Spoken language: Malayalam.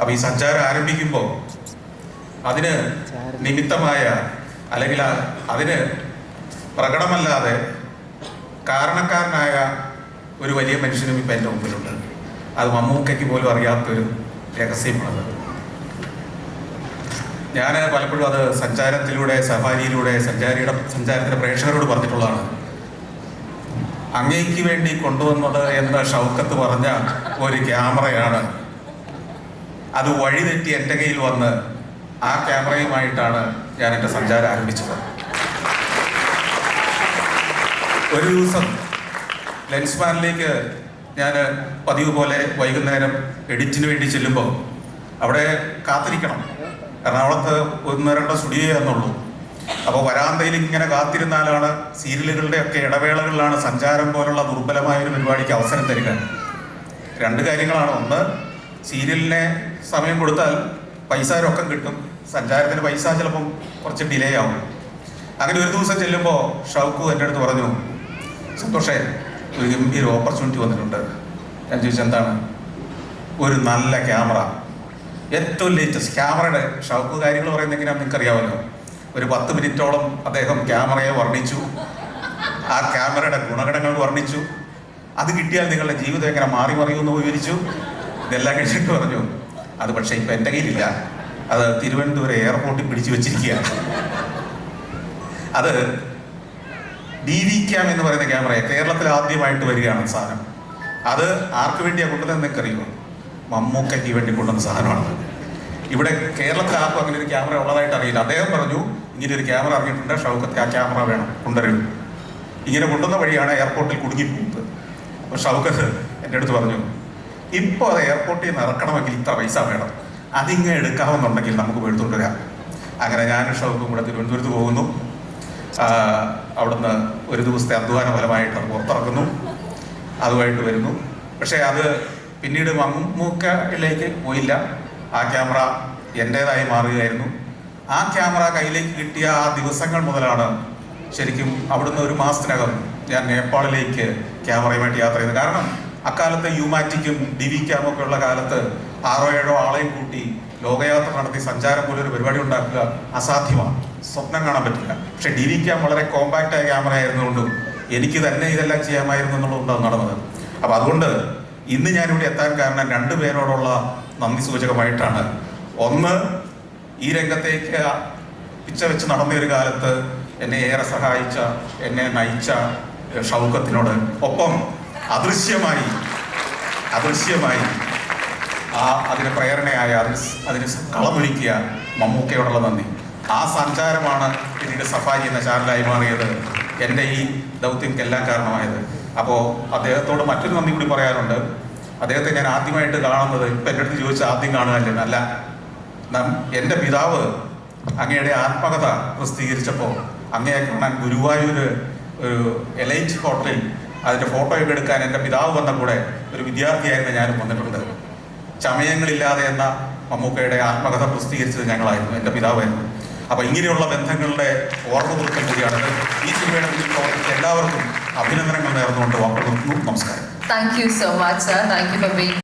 അപ്പോൾ ഈ സഞ്ചാരം ആരംഭിക്കുമ്പോൾ അതിന് നിമിത്തമായ അല്ലെങ്കിൽ അതിന് പ്രകടമല്ലാതെ കാരണക്കാരനായ ഒരു വലിയ മനുഷ്യനും ഇപ്പം എന്റെ മുമ്പിലുണ്ട്. അത് മമ്മൂക്കയ്ക്ക് പോലും അറിയാത്തൊരു രഹസ്യമാണത്. ഞാൻ പലപ്പോഴും അത് സഞ്ചാരത്തിലൂടെ സഫാരിയിലൂടെ സഞ്ചാരിയുടെ സഞ്ചാരത്തിലെ പ്രേക്ഷകരോട് പറഞ്ഞിട്ടുള്ളതാണ്. അങ്ങേക്ക് വേണ്ടി കൊണ്ടുവന്നത് എന്ന് ഷൗക്കത്ത് പറഞ്ഞ ഒരു ക്യാമറയാണ് അത് വഴിതെറ്റി എന്റെ കയ്യിൽ വന്ന് ആ ക്യാമറയുമായിട്ടാണ് ഞാൻ എന്റെ സഞ്ചാരം ആരംഭിച്ചത്. ഒരു ദിവസം ലെൻസ്മാനിലേക്ക് ഞാൻ പതിവ് പോലെ വൈകുന്നേരം എഡിറ്റിന് വേണ്ടി ചെല്ലുമ്പോൾ അവിടെ കാത്തിരിക്കണം. കാരണം എറണാകുളത്ത് ഒന്ന് രണ്ടോ സ്റ്റുഡിയോ എന്നുള്ളൂ അപ്പോൾ വരാന്തയിൽ ഇങ്ങനെ കാത്തിരുന്നാലാണ് സീരിയലുകളുടെ ഒക്കെ ഇടവേളകളിലാണ് സഞ്ചാരം പോലുള്ള ദുർബലമായ ഒരു പരിപാടിക്ക് അവസരം തരിക. രണ്ട് കാര്യങ്ങളാണ്. ഒന്ന് സീരിയലിനെ സമയം കൊടുത്താൽ പൈസ രൊക്കം കിട്ടും. സഞ്ചാരത്തിന് പൈസ ചിലപ്പം കുറച്ച് ഡിലേ ആവും. അങ്ങനെ ഒരു ദിവസം ചെല്ലുമ്പോൾ ഷൗക്കു എന്റെ അടുത്ത് പറഞ്ഞു സന്തോഷേ ഒരു ഗംഭീര ഓപ്പർച്യൂണിറ്റി വന്നിട്ടുണ്ട്. ഞാൻ ചോദിച്ചത് എന്താണ്? ഒരു നല്ല ക്യാമറ ഏറ്റവും ലേറ്റസ്റ്റ് ക്യാമറയുടെ ഷൗക്ക് കാര്യങ്ങൾ പറയുന്ന എങ്ങനെയാണെന്ന് നിങ്ങൾക്ക് അറിയാമല്ലോ ഒരു പത്ത് മിനിറ്റോളം അദ്ദേഹം ക്യാമറയെ വർണിച്ചു. ആ ക്യാമറയുടെ ഗുണഘടങ്ങൾ വർണിച്ചു. അത് കിട്ടിയാൽ നിങ്ങളുടെ ജീവിതം എങ്ങനെ മാറി മറിയുമെന്ന് വിവരിച്ചു. ഇതെല്ലാം കഴിച്ചിട്ട് പറഞ്ഞു അത് പക്ഷേ ഇപ്പം എന്റെ കയ്യിലില്ല. അത് തിരുവനന്തപുരം എയർപോർട്ടിൽ പിടിച്ചു വെച്ചിരിക്കുകയാണ്. അത് ഡി വി ക്യാം എന്ന് പറയുന്ന ക്യാമറയാണ് കേരളത്തിൽ ആദ്യമായിട്ട് വരികയാണ് സാധനം. അത് ആർക്ക് വേണ്ടിയാണ് കൊണ്ടുവന്നത് എന്നൊക്കെ അറിയുമോ മമ്മൂക്കയ്ക്ക് വേണ്ടി കൊണ്ടുവന്ന സാധനമാണ് ഇവിടെ കേരളത്തിൽ ആർക്കും അങ്ങനെ ഒരു ക്യാമറ ഉള്ളതായിട്ട് അറിയില്ല. അദ്ദേഹം പറഞ്ഞു ഇങ്ങനെ ഒരു ക്യാമറ ഇറങ്ങിയിട്ടുണ്ട് ഷൗക്കത്ത് ആ ക്യാമറ വേണം കൊണ്ടുവരും. ഇങ്ങനെ കൊണ്ടുവന്ന വഴിയാണ് എയർപോർട്ടിൽ കുടുങ്ങിപ്പോകുന്നത്. അപ്പോൾ ഷൗക്കത്ത് എന്റെ അടുത്ത് പറഞ്ഞു ഇപ്പോൾ അത് എയർപോർട്ടിൽ നിന്ന് ഇറക്കണമെങ്കിൽ ഇത്ര പൈസ വേണം. അതിങ്ങനെ എടുക്കാമെന്നുണ്ടെങ്കിൽ നമുക്ക് എടുത്തുകൊണ്ട് വരാം. അങ്ങനെ ഞാൻ ഷൗക്കും കൂടെ തിരുവനന്തപുരത്ത് പോകുന്നു. അവിടുന്ന് ഒരു ദിവസത്തെ അധ്വാന ഫലമായിട്ട് പുറത്തിറക്കുന്നു. അതുമായിട്ട് വരുന്നു. പക്ഷേ അത് പിന്നീട് മമ്മൂക്കയിലേക്ക് പോയില്ല. ആ ക്യാമറ എന്റേതായി മാറുകയായിരുന്നു. ആ ക്യാമറ കയ്യിലേക്ക് കിട്ടിയ ആ ദിവസങ്ങൾ മുതലാണ് ശരിക്കും അവിടുന്ന് ഒരു മാസത്തിനകം ഞാൻ നേപ്പാളിലേക്ക് ക്യാമറയുമായിട്ട് യാത്ര ചെയ്തത്. കാരണം അക്കാലത്ത് യുമാറ്റിക്കും ഡിവിക്യാമും ഒക്കെ ഉള്ള കാലത്ത് ആറോ ഏഴോ ആളെയും കൂട്ടി ലോകയാത്ര നടത്തി സഞ്ചാരം പോലെ ഒരു പരിപാടി ഉണ്ടാക്കുക അസാധ്യമാണ്. സ്വപ്നം കാണാൻ പറ്റില്ല. പക്ഷെ ഡി വി ക്യാം വളരെ കോമ്പാക്റ്റ് ആയ ക്യാമറ ആയിരുന്നുകൊണ്ടും എനിക്ക് തന്നെ ഇതെല്ലാം ചെയ്യാമായിരുന്നു എന്നുള്ളതുകൊണ്ടാണ് നടന്നത്. അപ്പം അതുകൊണ്ട് ഇന്ന് ഞാനിവിടെ എത്താൻ കാരണം രണ്ടു പേരോടുള്ള നന്ദി സൂചകമായിട്ടാണ്. ഒന്ന് ഈ രംഗത്തേക്ക് പിച്ച വെച്ച് നടന്ന ഒരു കാലത്ത് എന്നെ ഏറെ സഹായിച്ച എന്നെ നയിച്ച ഷൗക്കത്തിനോട്. ഒപ്പം അദൃശ്യമായി. അദൃശ്യമായി. ആ അതിന് പ്രേരണയായ അതിന് അതിന് കളമൊരുക്കിയ മമ്മൂക്കയോടുള്ള നന്ദി. ആ സഞ്ചാരമാണ് പിന്നീട് സഫാരി എന്ന ചാനലായി മാറിയത്. എന്റെ ഈ ദൗത്യക്കെല്ലാം കാരണമായത്. അപ്പോൾ അദ്ദേഹത്തോട് മറ്റൊരു നന്ദി കൂടി പറയാറുണ്ട് അദ്ദേഹത്തെ ഞാൻ ആദ്യമായിട്ട് കാണുന്നത് ഇപ്പം എന്റെ അടുത്ത് ചോദിച്ചാൽ ആദ്യം കാണുകയല്ലേ അല്ല. എന്റെ പിതാവ് അങ്ങയുടെ ആത്മകഥ പ്രസിദ്ധീകരിച്ചപ്പോൾ അങ്ങയെ കാണാൻ ഗുരുവായൂർ ഒരു എലൈറ്റ് ഹോട്ടലിൽ അതിന്റെ ഫോട്ടോയൊക്കെ എടുക്കാൻ എന്റെ പിതാവ് വന്ന കൂടെ ഒരു വിദ്യാർത്ഥിയായിരുന്ന ഞാനും വന്നിട്ടുണ്ട്. ചമയങ്ങളില്ലാതെ എന്ന മമ്മൂക്കയുടെ ആത്മകഥ പ്രസിദ്ധീകരിച്ചത് ഞങ്ങളായിരുന്നു എന്റെ പിതാവായിരുന്നു. അപ്പോൾ ഇങ്ങനെയുള്ള ബന്ധങ്ങളുടെ ഓർമ്മ പുതുക്കൽ കൂടിയാണ് ഈ സിനിമയുടെ മുന്നിൽ പ്രവർത്തിച്ച എല്ലാവർക്കും അഭിനന്ദനങ്ങൾ നേർന്നുകൊണ്ട് വാക്കുകൾ നമസ്കാരം. Much, sir. Thank you for being